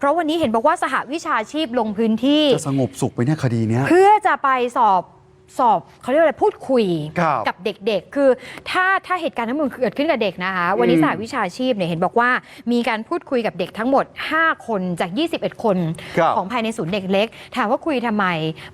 เพราะวันนี้เห็นบอกว่าสหวิชาชีพลงพื้นที่ จะสงบสุขไปเนี่ยคดีเนี้ย เพื่อจะไปสอบ สอบเขาเรียกอะไรพูดคุยครับกับเด็กๆ คือถ้าถ้าเหตุการณ์ทั้งหมดเกิดขึ้นกับเด็กนะคะ วันนี้อืม สหวิชาชีพเนี่ยเห็นบอกว่ามีการพูดคุยกับเด็กทั้งหมด 5 คนจาก 21 คน ครับ ของภายในศูนย์เด็กเล็ก ถามว่าคุยทำไม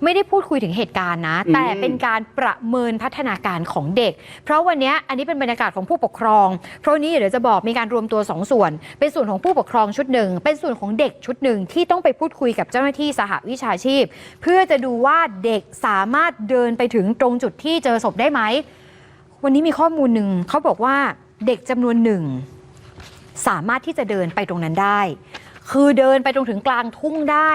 ไม่ได้พูดคุยถึงเหตุการณ์นะ อืมแต่เป็นการประเมินพัฒนาการของเด็ก เพราะวันเนี้ยอันนี้เป็นบรรยากาศของผู้ปกครอง เพราะวันนี้เดี๋ยวจะบอกมีการรวมตัวสองส่วน เป็นส่วนของผู้ปกครองชุดหนึ่ง เป็นส่วนของเด็กชุดหนึ่งที่ต้องไปพูดคุยกับเจ้าหน้าที่สหวิชาชีพ เพื่อจะดูว่าเด็กสามารถเดินไปถึงตรงจุดที่เจอศพได้ไหม วันนี้มีข้อมูลหนึ่งเขาบอกว่าเด็กจำนวนหนึ่ง สามารถที่จะเดินไปตรงนั้นได้ คือเดินไปตรงถึงกลางทุ่งได้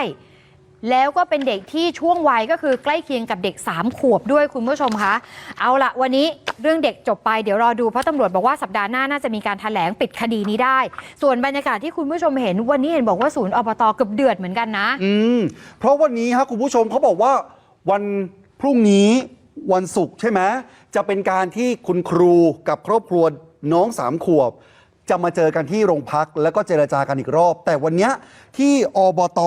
แล้วก็เป็นเด็กที่ช่วงวัยก็คือใกล้เคียงกับเด็ก 3 ขวบด้วยคุณผู้ชมคะ เอาละวันนี้เรื่องเด็กจบไปเดี๋ยวรอดูเพราะตำรวจบอกว่าสัปดาห์หน้าน่าจะมีการแถลงปิดคดีนี้ได้ ส่วนบรรยากาศที่คุณผู้ชมเห็น วันนี้เห็นบอกว่าศูนย์อบตเกือบเดือดเหมือนกันนะ อืมเพราะวันนี้ครับคุณผู้ชมเขาบอกว่าวัน พรุ่งนี้วันศุกร์ใช่ไหมจะเป็นการที่คุณครูกับครอบครัวน้องสามขวบ จะมาเจอกันที่โรงพักแล้วก็เจรจากันอีกรอบ แต่วันเนี้ยที่อบต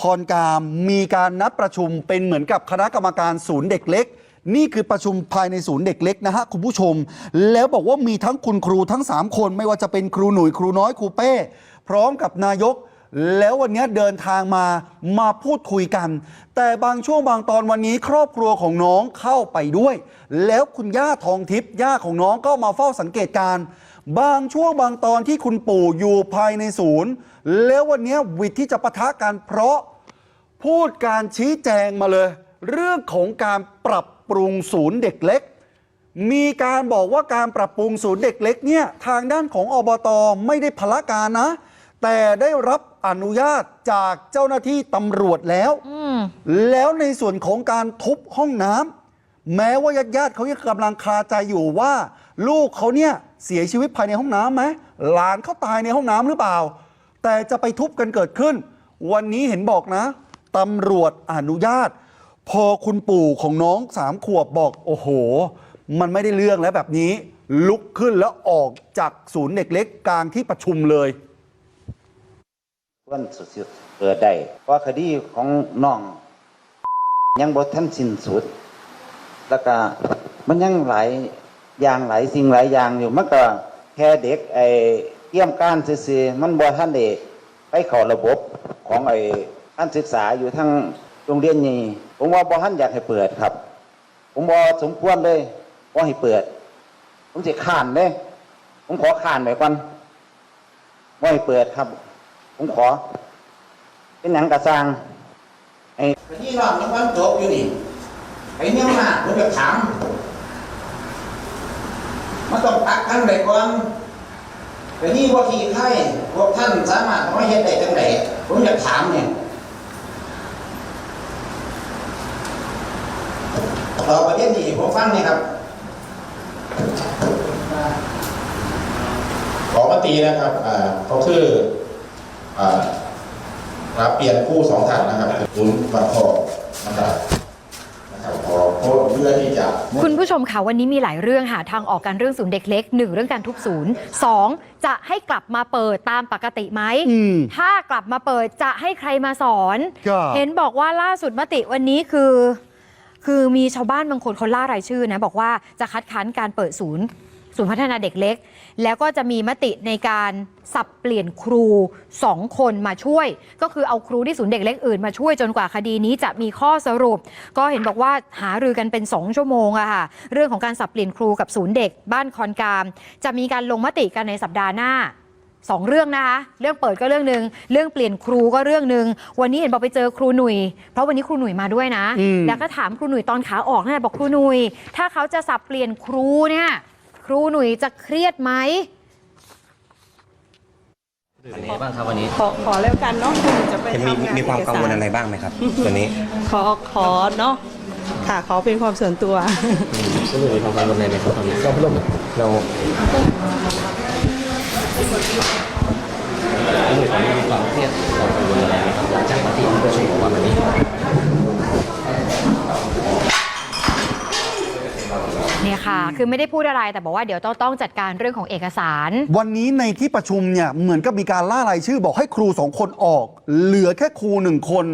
คอนกามมีการนัดประชุมเป็นเหมือนกับคณะกรรมการศูนย์เด็กเล็ก นี่คือประชุมภายในศูนย์เด็กเล็กนะฮะคุณผู้ชม แล้วบอกว่ามีทั้งคุณครูทั้ง 3 คน ไม่ว่าจะเป็นครูหนุ่ยครูน้อยครูเป้ พร้อมกับนายก แล้ววันนี้เดินทางมามาพูดคุยกัน แต่บางช่วงบางตอนวันนี้ครอบครัวของน้องเข้าไปด้วย แล้วคุณย่าทองทิพย์ย่าของน้องก็มาเฝ้าสังเกตการบางช่วงบางตอนที่คุณปู่อยู่ภายในศูนย์ แล้ววันนี้วิทย์ที่จะปะทะกันเพราะ พูดการชี้แจงมาเลย เรื่องของการปรับปรุงศูนย์เด็กเล็ก มีการบอกว่าการปรับปรุงศูนย์เด็กเล็กเนี่ยทางด้านของอบตไม่ได้พละการนะ แต่ได้รับอนุญาตจากเจ้าหน้าที่ตำรวจแล้ว อืม แล้วในส่วนของการทุบห้องน้ำแม้ว่าญาติญาติๆเขายังกำลังคาใจอยู่ว่า ลูกเขาเนี่ยเสียชีวิตภายในห้องน้ำไหมหลานเขาตายในห้องน้ำหรือเปล่า แต่จะไปทุบกันเกิดขึ้น วันนี้เห็นบอกนะตำรวจอนุญาต พอคุณปู่ของน้องสามขวบบอก โอ้โห มันไม่ได้เรื่องแล้วแบบนี้ ลุกขึ้นแล้วออกจากศูนย์เด็กเล็กกลางที่ประชุมเลย วันสุดๆเปิดได้เพราะคดีของน้อง ยังบ่ทันสิ้นสุด แล้วก็มันยังหลายอย่างหลายสิ่งหลายอย่างอยู่มันก็แค่เด็กไอ้เกี่ยมการซื่อๆมันบ่ทันได้ไปเข้าระบบของไอ้การศึกษาอยู่ทั้งโรงเรียนนี้ผมว่าบ่ทันอยากให้เปิดครับ ผมบ่สมควรเลยบ่าให้เปิด ผมสิข้านเลยผมขอขานไว้ก่อนบ่าให้เปิดครับ ผมขอ เป็นหนังกระซังไอ้ที่นอนยังวันจบอยู่นี่ไอ้เนี่ยมาผมจะถามมันต้องตักท่านไปก่อนแต่นี่ว่าทีไข่พวกท่านสามารถทำให้เห็นได้จังไหนผมอยากถามเนี่ยต่อประเด็นนี้ผมฟังนี่ครับ ขอมาตีนะครับอ่าเขาคือ รับเปลี่ยนคู่สองท่านนะครับศูนย์บัตรทองนะครับนะครับขอโทษเพื่อที่จะคุณผู้ชมค่ะวันนี้มีหลายเรื่องหาทางออกการเรื่องศูนย์เด็กเล็กหนึ่งเรื่องการทุบศูนย์สองจะให้กลับมาเปิดตามปกติไหมอืมถ้ากลับมาเปิดจะให้ใครมาสอนครับเห็นบอกว่าล่าสุดมติวันนี้คือ คือมีชาวบ้านบางคนเขาล่ารายชื่อนะ บอกว่าจะคัดค้านการเปิดศูนย์ ศูนย์พัฒนาเด็กเล็ก แล้วก็จะมีมติในการสับเปลี่ยนครูสองคนมาช่วย ก็คือเอาครูที่ศูนย์เด็กเล็กอื่นมาช่วยจนกว่าคดีนี้จะมีข้อสรุป ก็เห็นบอกว่าหารือกันเป็น 2 ชั่วโมงอะค่ะเรื่องของการสับเปลี่ยนครูกับศูนย์เด็ก บ้านคอนกาม จะมีการลงมติกันในสัปดาห์หน้าสองเรื่องนะคะเรื่องเปิดก็เรื่องหนึ่งเรื่องเปลี่ยนครูก็เรื่องหนึ่งวันนี้เห็นบอกไปเจอครูหนุ่ย เพราะวันนี้ครูหนุ่ยมาด้วยนะอืมแล้วก็ถามครูหนุ่ยตอนขาออกเนี่ยบอกครูหนุ่ย ถ้าเขาจะสับเปลี่ยนครูเนี่ย ครูหนุ่ยจะเครียดไหมเป็นยังไงบ้างครับวันนี้ขอขอแล้วกันเนาะคุณจะไปจะมีทำงานมีความกังวลเกสอะไรบ้างไหมครับตัวนี้ขอขอเนาะค่ะขอเป็นความส่วนตัวซึ่งมีความกังวลอะไรไหมครับตอนนี้เราเราเรามีความเครียดความกังวลอะไรไหมครับหลังจากที่ที่ประชุมของวันนี้ เนี่ย ค่ะคือไม่ได้พูดอะไรแต่บอกว่าเดี๋ยวต้องต้องจัดการเรื่องของเอกสาร วันนี้ในที่ประชุมเนี่ยเหมือนกับมีการล่ารายชื่อบอกให้ครูสองคนออก เหลือแค่ครูหนึ่งคน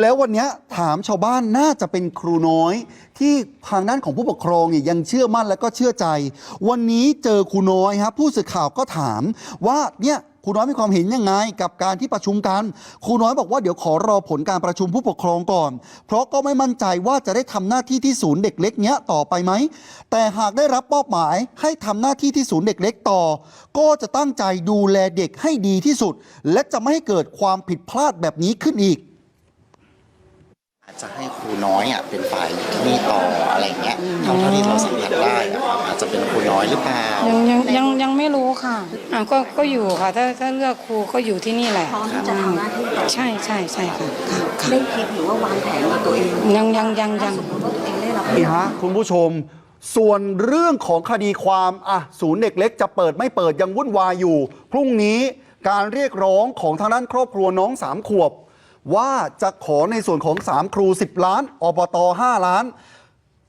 แล้ววันเนี้ยถามชาวบ้านน่าจะเป็นครูน้อย ที่ทางด้านของผู้ปกครองเนี่ยยังเชื่อมั่นและก็เชื่อใจ วันนี้เจอครูน้อยครับผู้สื่อข่าวก็ถามว่าเนี่ย ครูน้อยมีความเห็นยังไง กับการที่ประชุมกัน ครูน้อยบอกว่าเดี๋ยวขอรอผลการประชุมผู้ปกครองก่อน เพราะก็ไม่มั่นใจว่าจะได้ทำหน้าที่ที่ศูนย์เด็กเล็กเนี้ยต่อไปไหม แต่หากได้รับมอบหมายให้ทำหน้าที่ที่ศูนย์เด็กเล็กต่อ ก็จะตั้งใจดูแลเด็กให้ดีที่สุด และจะไม่ให้เกิดความผิดพลาดแบบนี้ขึ้นอีก จจะให้ครูน้อยอะเป็นฝ่ายอยู่ที่นี่ต่ออะไรเงี้ยเท่าเท่าที่เราสัมผัสได้อะครับอาจจะเป็นครูน้อยหรือเปล่ายังยังยังยังไม่รู้ค่ะอะก็ก็อยู่ค่ะถ้าถ้าเลือกครูก็อยู่ที่นี่แหละพร้อมที่จะทำหน้าที่ต่อใช่ใช่ใช่ค่ะค่ะค่ะได้คิดหรือว่าวางแผนกับตัวเองยังยังยังยังสมมติว่าตัวเองได้รับนี่ฮะคุณผู้ชม ส่วนเรื่องของคดีความอะศูนย์เด็กเล็กจะเปิดไม่เปิดยังวุ่นวายอยู่ พรุ่งนี้การเรียกร้องของทางด้านครอบครัวน้องสามขวบ ว่าจะขอในส่วนของ 3 ครู 10 ล้าน อบต 5 ล้าน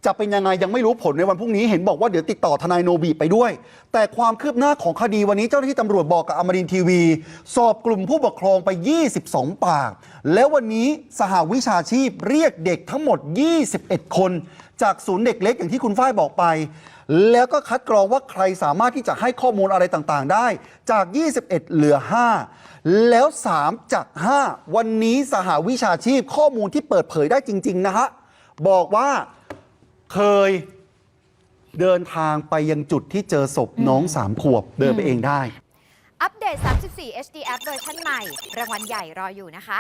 จะเป็นยังไงยังไม่รู้ผลในวันพรุ่งนี้เห็นบอกว่าเดี๋ยวติดต่อทนายโนบีไปด้วย แต่ความคืบหน้าของคดีวันนี้เจ้าหน้าที่ตำรวจบอกกับอมรินทีวี สอบกลุ่มผู้ปกครองไป 22 ปาก แล้ววันนี้สหวิชาชีพเรียกเด็กทั้งหมด 21 คน จากศูนย์เด็กเล็กอย่างที่คุณฝ้ายบอกไป แล้วก็คัดกรองว่าใครสามารถที่จะให้ข้อมูลอะไรต่างๆ ได้ จาก 21 เหลือ 5 แล้ว 3 จาก 5 วันนี้สหวิชาชีพข้อมูลที่เปิดเผยได้จริง ๆ นะฮะบอกว่า เคยเดินทางไปยังจุดที่เจอศพน้องสามขวบเดินไปเองได้ อัปเดต 34 HD App เวอร์ชันใหม่ รางวัลใหญ่รออยู่นะคะ